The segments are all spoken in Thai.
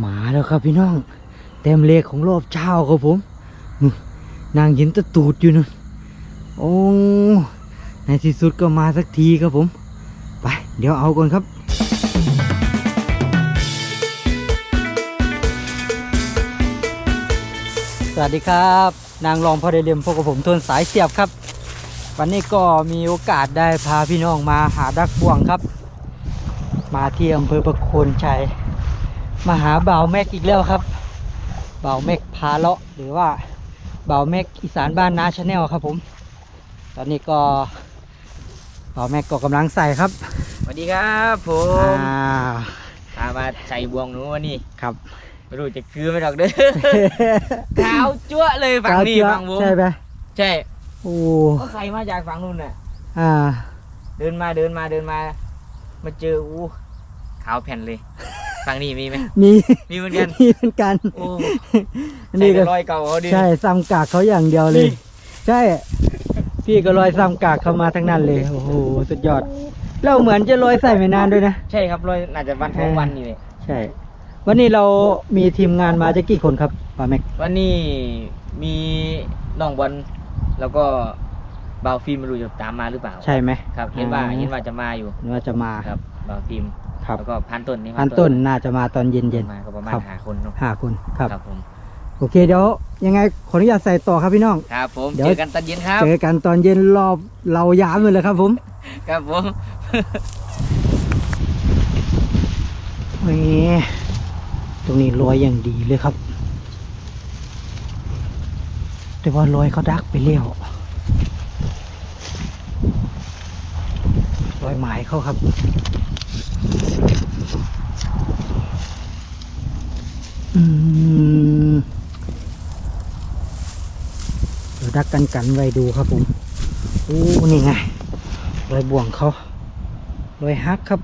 หมาแล้วครับพี่น้อง เต็มเลขของรอบเช้าครับผมนางเห็นตะตูดอยู่นู่นโอ้ในที่สุดก็มาสักทีครับผม ไปเดี๋ยวเอาก่อนครับสวัสดีครับ นางรองพอได้เรียมพบกับผมทวนสายเสียบครับ วันนี้ก็มีโอกาสได้พาพี่น้องมาหาดักบ่วงครับ มาที่อำเภอประโคนชัย มาหาบ่าวแม็กอีกแล้วครับบ่าวแม็กพาเลาะหรือว่าบ่าวแม็กอีสานบ้านนาชาแนลครับผม ตอนนี้ก็บ่าวแม็กก็กำลังใส่ครับสวัสดีครับผอ่มาพามาใส่บวงหนูวันนี้ครับไม่รู้จะคือไม่ดอกเด้อ ขาวจั๊วะเลยฝั่งนี้กาวฝั่งวงใช่ไหมใช่โอ้ก็ใครมาจากฝั่งนู้นน่ะอ่า เดินมาเดินมาเดินมา มาเจออู้ขาวแผ่นเลย ฝั่งนี้มีไหมมีมีเหมือนกันมีเหมือนกันโอ้นี่ใส่ก็แต่รอยเก่าเขาดิ ใช่ซ้ำกากเขาอย่างเดียวเลยใช่ พี่ก็ลอยซ้ำกากเขามาทั้งนั้นเลยโอ้โหสุดยอดเราเหมือนจะลอยใส่ไม่นานด้วยนะ ใช่ครับรอยน่าจะวันท้องวันนี่เลยใช่ วันนี้เรามีทีมงานมาจะกี่คนครับป้าแม็กวันนี้มีน้องบอลแล้วก็บาวฟิล์มไม่รู้จะตามมาหรือเปล่าใช่ไหมครับเห็นว่าอ่เห็นว่าจะมาอยู่ว่าจะมาครับบาวฟิล์ม ครับ แล้วก็พันต้นนี่พันต้นน่าจะมาตอนเย็นเย็นมาก็ประมาณครับหาคนเนาะๆห้าคนครับครับผมโอเคเดี๋ยวยังไงขออนุญาตใส่ต่อครับพี่น้องครับผมเดี๋ยวเจอกันตอนเย็นครับเจอกันตอนเย็นรอบเรายามเลยครับผม ครับผมนี่ตรงนี้ลอยอย่างดีเลยครับ แต่ว่าลอยเขาดักไปเลี้ยวลอยหมายเขาครับอืม เดี๋ยวดักกันกันไว้ดูครับผมอู้นี่ไงรอยบ่วงเขารอยฮักครับ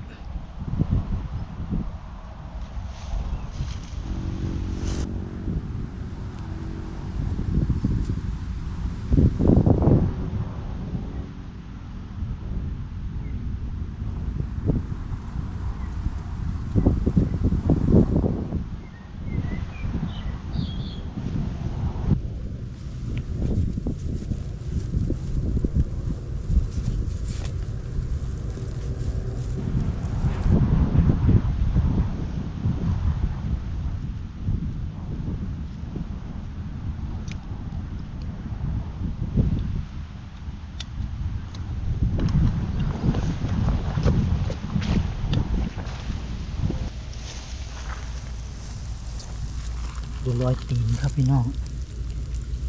รอยตีนครับพี่น้อง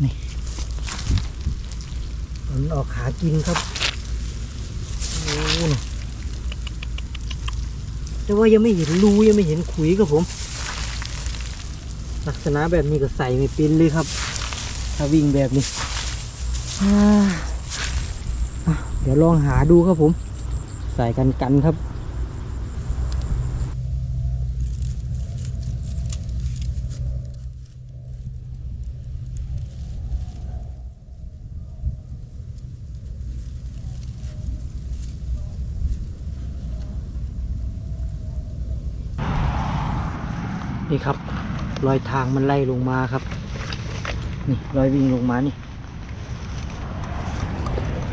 นี่มันออกหากินครับ โอ้แต่ว่ายังไม่เห็นรูยังไม่เห็นขุยครับผม ลักษณะแบบนี้ก็ใส่ไม่เป็นเลยครับ ถ้าวิ่งแบบนี้เดี๋ยวลองหาดูครับผม ใส่กันกันครับ นี่ครับ รอยทางมันไล่ลงมาครับ นี่รอยวิ่งลงมานี่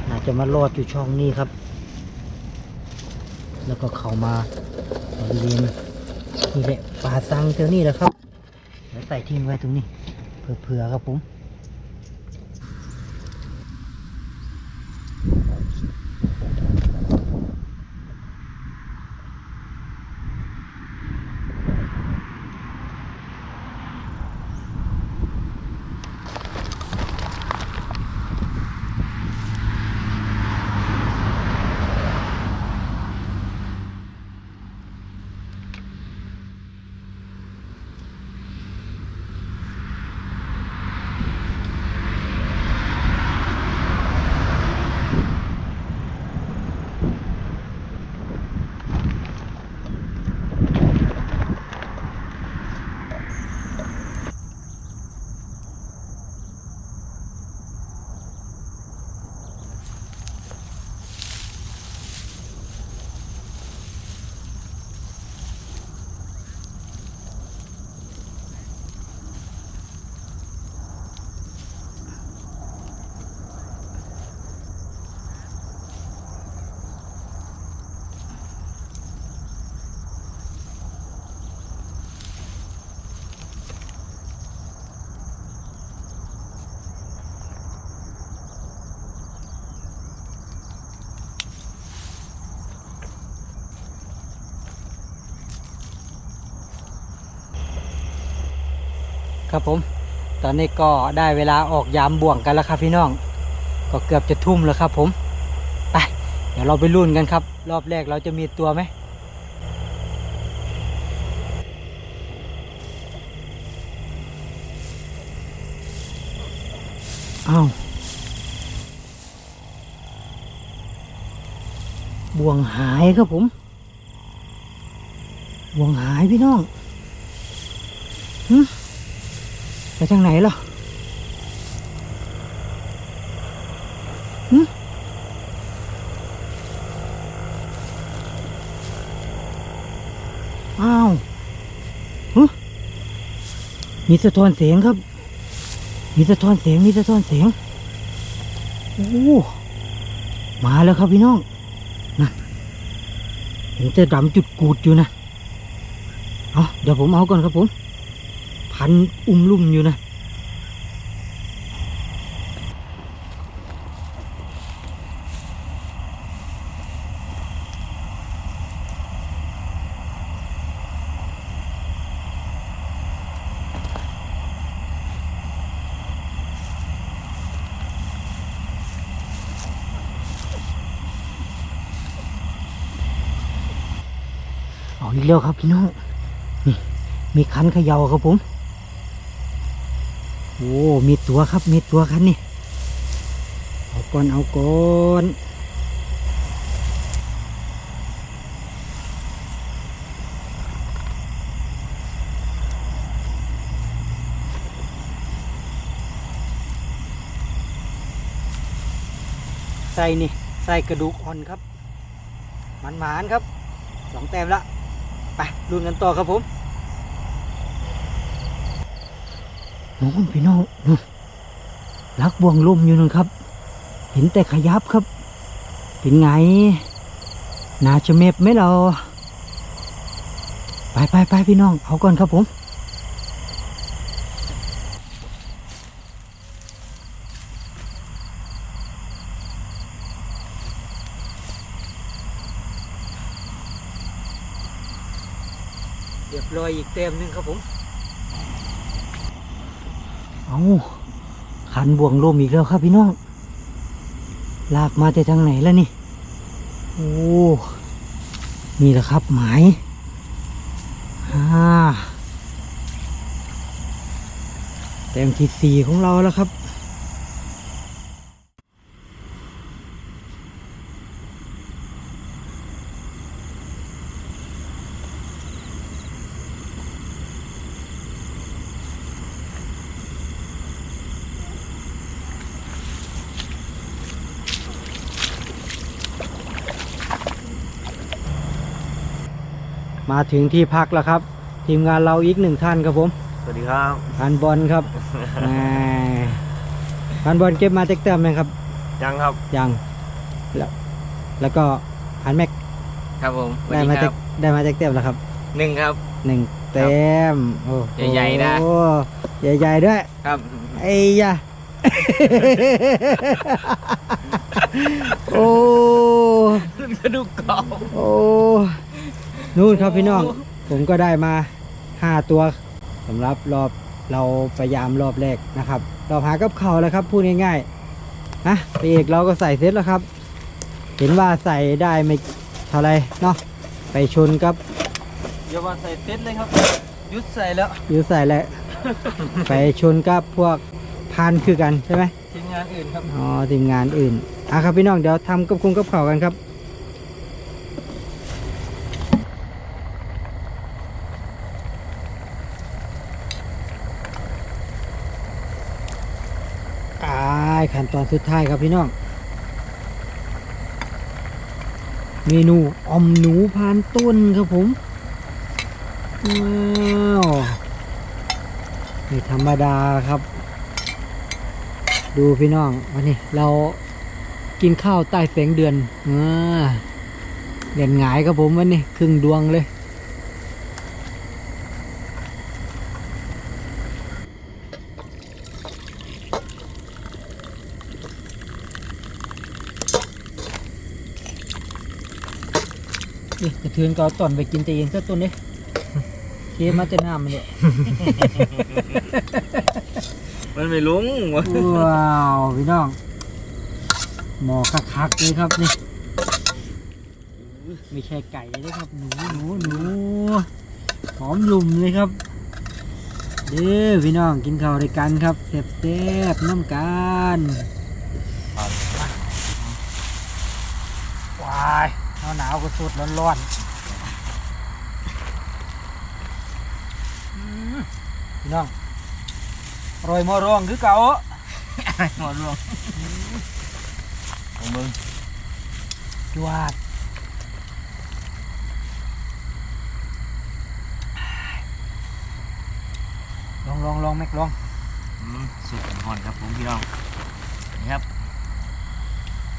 น่าจะมารอดอยู่ช่องนี้ครับ แล้วก็เข้ามาบริเวณนี่แหละป่าซังแถวนี้แหละครับแล้วใส่ทิ้งไว้ตรงนี้เผื่อๆครับผม ครับผม ตอนนี้ก็ได้เวลาออกยามบ่วงกันแล้วครับพี่น้อง ก็เกือบจะทุ่มแล้วครับผมไปเดี๋ยวเราไปลุ้นกันครับ รอบแรกเราจะมีตัวไหมอ้าวบ่วงหายครับผมบ่วงหายพี่น้องหึ ไปทางไหนล่ะอ้าวฮะมีสะท้อนเสียงครับ มีสะท้อนเสียง มีสะท้อนเสียง โอ้มาแล้วครับพี่น้องนั่นเห็นแต่ดำจุดกูดอยู่นะ เอาเดี๋ยวผมเอาก่อนครับผมันอุ้มลุ่มอยู่นะเอาอีกแล้วครับพี่น้อง นี่ มีคันเขย่าครับผม โอ้มีตัวครับมีตัวคันนี่ เอาก่อนเอาก่อนใส่นี่ใส่กระดูกอ่อนครับมันหมานครับสองแต้มละไปลุ้นกันต่อครับผม น้องพี่น้องนู่นลักบวงล่มอยู่นั่นครับ เห็นแต่ขยับครับ เป็นไงนาจะเม็บไหมเรา ไปไปไปพี่น้อง เอาก่อนครับผมเรียบร้อยอีกเต็มหนึงครับผม เอาขันบ่วงลมอีกแล้วครับพี่น้อง ลากมาแต่ทางไหนแล้วนี่ โอ้นี่แหละครับหมายฮ่าเต็มที่สี่ของเราแล้วครับ ถึงที่พักแล้วครับ ทีมงานเราอีกหนึ่งท่านครับผมสวัสดีครับพันบอลครับแหม่พันบอลเก็บมาเต็กเต็มไหมครับ ยังครับ ยัง แล้วแล้วก็พันแม็กครับผมสวัสได้ดีมาคเต็รักบได้มาเต็กเต็มแล้วครับหนึ่งครับหนึ่งเต็มโอ้โใหญ่ๆนะใหญ่ๆด้วย ครับไอ้ยะโอ้กระดูกกรอบโอ้ นู่นครับพี่น้อง ผมก็ได้มาห้าตัวสำหรับรอบเราพยายามรอบแรกนะครับรอบหากับเขาวแล้วครับพูดง่ายๆนะไปเอกเราก็ใส่เซตแล้วครับ เห็นว่าใส่ได้ไม่เท่าไรเนาะไปชนกับอย่ามาใส่เต็นเลยครับ ยุดใส่แล้วหรือใส่แล้วไปชนกับพวกพานคือกันใช่ไหมทีมงานอื่นครับอ๋อทีมงานอื่นอะครับพี่น้องเดี๋ยวทำกับคุงกับเขาวกันครับ อ่าขั้น ตอนสุดท้ายครับพี่น้อง เมนูอมหนูพานต้นครับผม ว้าวไม่ธรรมดาครับ ดูพี่น้องวันนี้เรากินข้าวใต้แสงเดือนอ่าเดือนหงายครับผมวันนี้ครึ่งดวงเลย คืนก็เอาต้นไปกินแต่เองซะต้นนี้เทมาแต่น้ำมันเนี่ยมันไม่ลุงวะว้าวพี่น้องหมอคักๆเลยครับนี่ไม่ใช่ไก่เลยครับหนูหนูหนูหอมลุ่มเลยครับเด้อพี่น้องกินข้าวด้วยกันครับแซ่บๆน้ำกันว้ายหนาวหนาวก็สุดร้อนๆอืมพี่ น้องอร่อยมอร่องคือเก่าหมดรวงของมึงจวดลองลองลองแม็กลองอืมสุดหอนครับผมพี่น้องนี่ครับ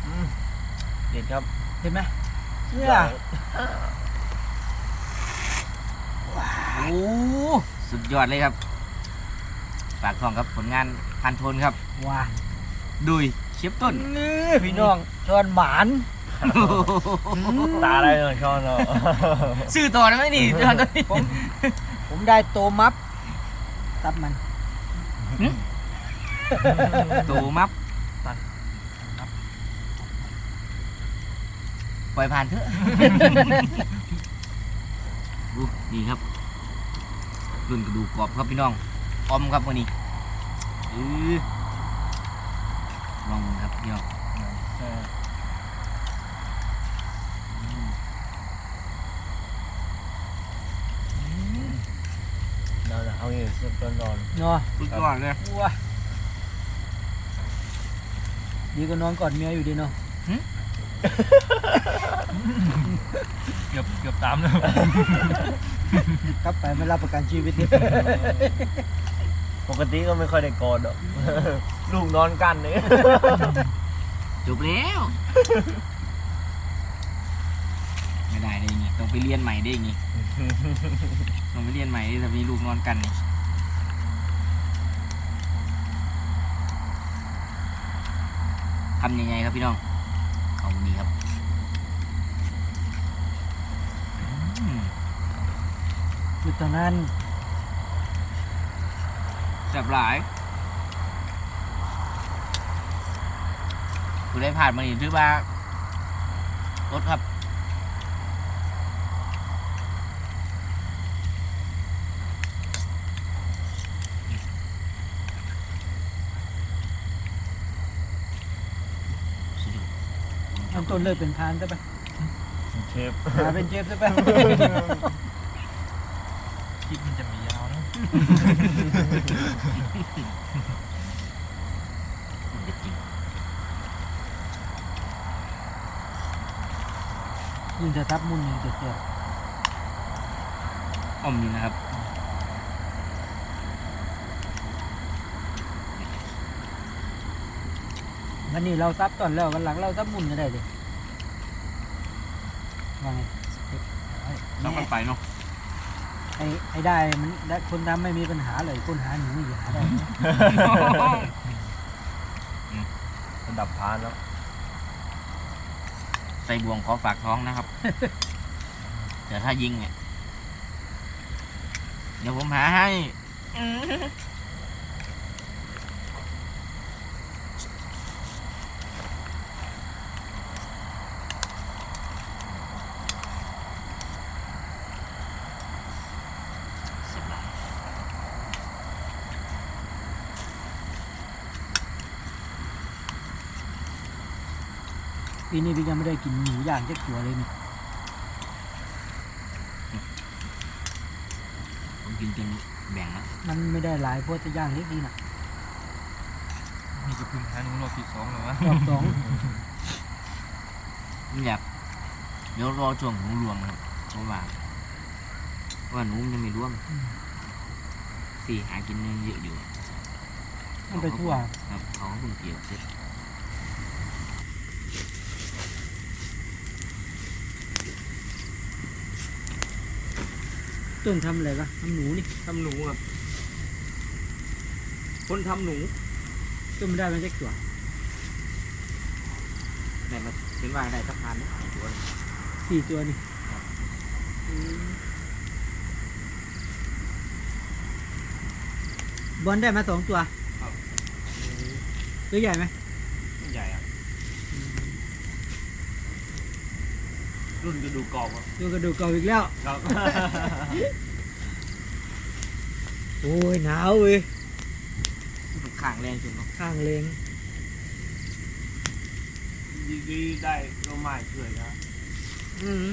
อืมเด็ดครับเห็นไหมเนี่ยโอ้สุดยอดเลยครับ ฝากทองครับผลงานพันโทนครับว้าดุยเชฟต้นนี่พี่น้องชอนหมานตาอะไรเนอะชอนเนาะซื้อต่อได้ไหมนี่ตอนนี้ผมผมได้โตมัฟตับมันตูมับปล่อยผ่านเถอะดูนี่ครับรุ่นกระดูกกรอบครับพี่น้อง อมครับวันนี้อือลองครับพี่องเราจะเอาอยู่สุดร้อนเนาะสุดยอดเลยว้าดีก็นอนกอนเมียอยู่ดีเนาะเกือบเกือบตามเลยกลับไปไม่รับประกันชีวิต ปกติก็ไม่ค่อยได้กอดหรอก ลูกนอนกันเนี่ยจบแล้ว ไม่ได้ได้ยังไงต้องไปเรียนใหม่ได้ยังไงต้องไปเรียนใหม่ได้ถ้ามีลูกนอนกันนี่ทำยังไงครับพี่น้องเอานี่ครับอืมอยู่ตรงนั้น แซ่บหลายผู้ได้ผ่านมานี่ถือว่ารถครับสุดยอดอันต้นเลิกเป็นพานซะไปเชฟมาเป็นเจฟซะไปคลิปมันจะมียาวนะ เด็ดจริง ยิ่งจะทับมุนยิ่งจะเสียบอ้อมนี่นะครับวันนี้เราซับตอนแล้ววันหลังเราซับมุนก็ได้ดิว่าไง ต้องกันไปเนาะ ไอ้ไอ้ได้มันได้คนทำไม่มีปัญหาเลยคนหาหนูอย่าหาได้ ระดับพานแล้วใส่บ่วงขอฝากท้องนะครับ แต่ถ้ายิงเนี่ย เดี๋ยวผมหาให้ ปีนี้พี่ยังไม่ได้กินหมูย่างเจ๊กตัวเลยนี่ผมกินจนแบ่งแล้วมันไม่ได้หลายเพราะจะย่างเล็กดีน่ะนี่ก็เพึ่งหาหนูรอบที่สองแล้ววะรอบสองผมอยากเดี๋ยวรอช่วงของรวมครับเพราะว่าเพราะว่าหนูมันยังไม่ร่วมสี่หากินเงินเยอะอยู่มันไปทั่ว ครับเขาเพิ่งเกี่ยวเสร็จ ต้นทำอะไรวะทำหนูนี่ทำหนูครับ คนทำหนูต้นไม่ได้มันจะเกี่วไหนมาเห็นว่าได้สัพานนี่ตัวสี่ตัวนี่บอลได้มาสองตัวตัวใหญ่ไหม รุ่นกระดูกกรอบอะดูกระดูกเก่าอีกแล้ว ครับ โอ้ยหนาวเว้ยข้างแรงจนเนาะข้างเลงดีๆได้ก็ไม่เฉยนะอืม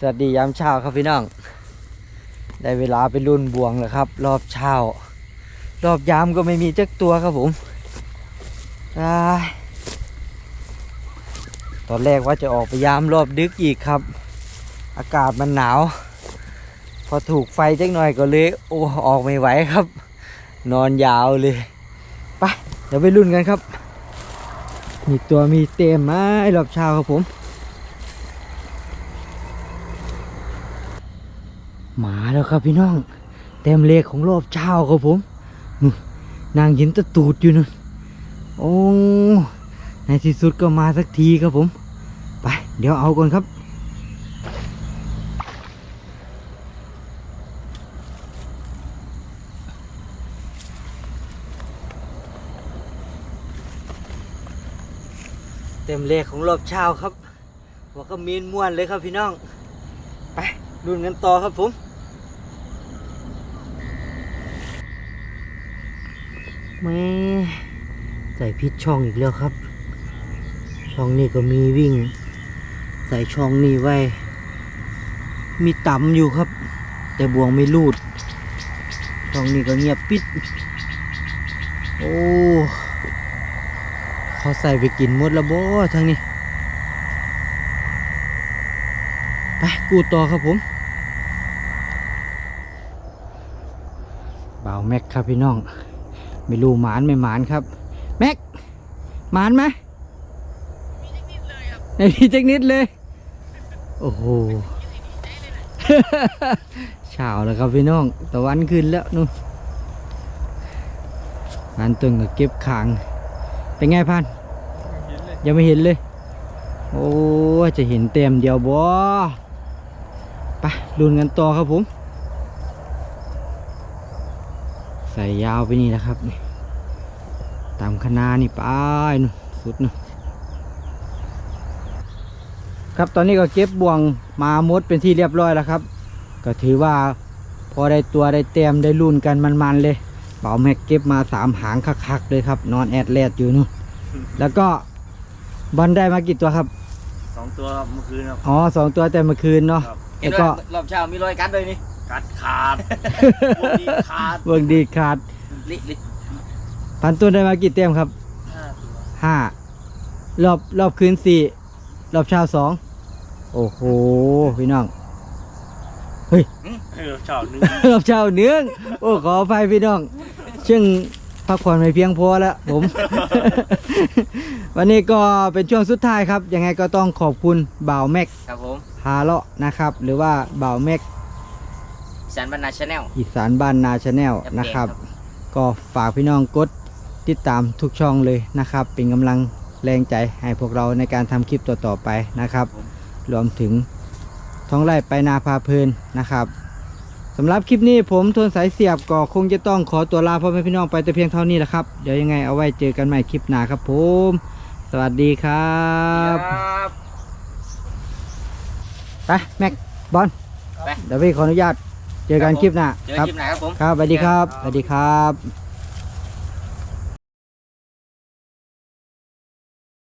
สวัสดียามเช้าครับพี่น้อง ได้เวลาไปรุ่นบวงแล้วครับ รอบเช้า รอบยามก็ไม่มีจักตัวครับผมตอนแรกว่าจะออกไปยามรอบดึกอีกครับ อากาศมันหนาว พอถูกไฟจักหน่อยก็เลยโอ้ออกไม่ไหวครับ นอนยาวเลยไปเดี๋ยวไปรุ่นกันครับ มีตัวมีเต็มไหมรอบเช้าครับผม หมา แล้วครับพี่น้อง เต็มเลขของรอบเช้าครับผม นางเห็นตะตูดอยู่นั่นโอ้ในที่สุดก็มาสักทีครับผม ไปเดี๋ยวเอาก่อนครับเต็มเลขของรอบเช้าครับหัวก็มีนม่วนเลยครับพี่น้อง ไปรุ่นกันต่อครับผม แม่ใส่พิษช่องอีกแล้วครับ ช่องนี้ก็มีวิ่ง ใส่ช่องนี้ไว้ มีต่ำอยู่ครับ แต่บวงไม่รูด ช่องนี้ก็เงียบปิด โอ้เขาใส่ไปกินหมดแล้วบ่ทางนี้ ไปกูต่อครับผมบ่าวแม็กครับพี่น้อง ไม่รู้หมานไม่หมานครับ แม็กหมานไหมในพี่เทคนิคเลย โอ้โหเช้าแล้วครับพี่น้องตะวันขึ้นแล้วนู่นงานตึงก็เก็บขางเป็นไงพันยังไม่เห็นเลย โอ้จะเห็นเต็มเดียวบ่ไปลุ้นกันต่อครับผม ใส่ยาวไปนี่นะครับนี่ตามคณะนี่ไปนู่นสุดนู่นครับตอนนี้ก็เก็บบ่วงมาหมดเป็นที่เรียบร้อยแล้วครับ ก็ถือว่าพอได้ตัวได้เต็มได้รุ่นกันมันๆเลยเป๋าแม็กเก็บมาสามหางคักๆเลยครับ นอนแอดแลดอยู่นู่นแล้วก็บอลได้มากี่ตัวครับสองตัวครับเมื่อคืนครับอ๋อสองตัวแต่เมื่อคืนเนาะครับเห็นแล้วว่าก็รอบเช้ามีรอยกัดด้วยนี่ กัดขาดพวกนี้ขาดเบิ่งดีขาดลิลิพันต้นได้มากี่เต็มครับห้าตัวห้ารอบรอบคืนสี่รอบเช้าสองโอ้โหพี่น้องเออชอบนึงรอบเช้าเนื้องโอ้ขออภัยพี่น้องซึ่งพักผ่อนไม่เพียงพอแล้วผม วันนี้ก็เป็นช่วงสุดท้ายครับ ยังไงก็ต้องขอบคุณบ่าวแม็ก ครับผม ฮาเลาะนะครับ หรือว่าบ่าวแม็ก สันบรรณาชาแนล อีสานบ้านนาชาแนลครับนะครับครับ ก็ฝากพี่น้องกดติดตามทุกช่องเลยนะครับ เป็นกำลังแรงใจให้พวกเราในการทำคลิปต่อๆไปนะครับ รวมถึงท้องไร่ไปนาพาเพลินนะครับสำหรับคลิปนี้ผมทวนสายเสียบก็คงจะต้องขอตัวลาพ่อแม่พี่น้องไปแต่เพียงเท่านี้แหละครับ เดี๋ยวยังไงเอาไว้เจอกันใหม่คลิปหน้าครับผม สวัสดีครับครับไปแม็กบอลไปเดี๋ยวพี่ขออนุญาต เจอกันคลิปหน้าเจอครับคลิปไหนครับผม ครับสวัสดีครับสวัสดีครับ